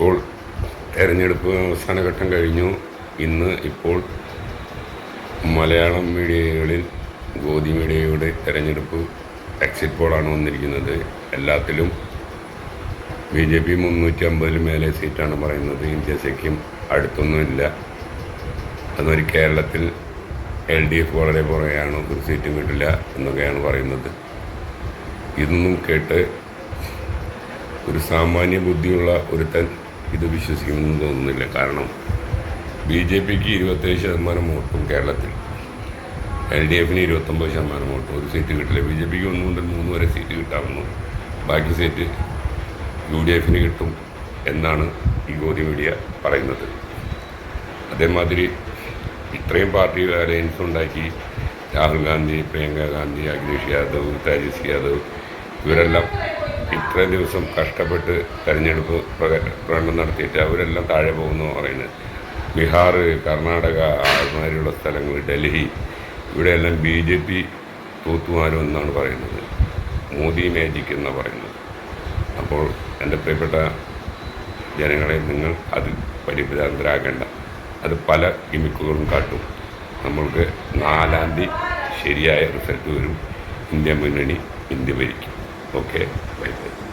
ഇപ്പോൾ തെരഞ്ഞെടുപ്പ് അവസാന ഘട്ടം കഴിഞ്ഞു. ഇന്ന് ഇപ്പോൾ മലയാളം മീഡിയകളിൽ ഗോധി മീഡിയയുടെ തെരഞ്ഞെടുപ്പ് എക്സിറ്റ് പോളാണ് വന്നിരിക്കുന്നത്. എല്ലാത്തിലും ബി ജെ പി മുന്നൂറ്റി അമ്പതിൽ മേലെ സീറ്റാണ് പറയുന്നത്. ഇന്ത്യ സഖ്യം അടുത്തൊന്നുമില്ല. അതൊരു കേരളത്തിൽ എൽ ഡി എഫ് വളരെ പുറകെയാണ് ഒരു സീറ്റും കിട്ടില്ല എന്നൊക്കെയാണ് പറയുന്നത്. ഇതൊന്നും കേട്ട് ഒരു സാമാന്യ ബുദ്ധിയുള്ള ഒരു ഒരുത്തൻ ഇത് വിശ്വസിക്കുമെന്ന് തോന്നുന്നില്ല കാരണം ബി ജെ പിക്ക് ഇരുപത്തേഴ് ശതമാനം വോട്ടും കേരളത്തിൽ. എൽ ഡി എഫിന് ഇരുപത്തൊമ്പത് ശതമാനം വോട്ടും ഒരു സീറ്റ് കിട്ടില്ല. ബി ജെ പിക്ക് ഒന്ന് മുതൽ മൂന്ന് വരെ സീറ്റ് കിട്ടാവുന്നു. ബാക്കി സീറ്റ് യു ഡി എഫിന് കിട്ടും എന്നാണ് ഈ ഗോതി മീഡിയ പറയുന്നത്. അതേമാതിരി ഇത്രയും പാർട്ടികൾ അലയൻസ് ഉണ്ടാക്കി രാഹുൽ ഗാന്ധി പ്രിയങ്ക ഗാന്ധി അഖിലേഷ് യാദവ് തേജസ്വി യാദവ് ഇവരെല്ലാം ഇത്രയും ദിവസം കഷ്ടപ്പെട്ട് തെരഞ്ഞെടുപ്പ് പ്രക- പ്രകടനം നടത്തിയിട്ട് അവരെല്ലാം താഴെ പോകുന്നു പറയുന്നത്. ബീഹാർ കർണാടക അതുമാതിരിയുള്ള സ്ഥലങ്ങൾ ഡൽഹി ഇവിടെയെല്ലാം ബി ജെ പി തൂത്തുമാരും എന്നാണ് പറയുന്നത്. മോദി മാജിക് എന്നാണ് പറയുന്നത്. അപ്പോൾ എന്റെ പ്രിയപ്പെട്ട ജനങ്ങളെ നിങ്ങൾ അത് പരിഭ്രാന്തരാകേണ്ട. അത് പല ഗിമിക്കുകളും കാട്ടും. നമ്മൾക്ക് നാലാം തീയതി ശരിയായ റിസൾട്ട് വരും. ഇന്ത്യ മുന്നണി ഇന്ത്യ ഭരിക്കും. Okay bye bye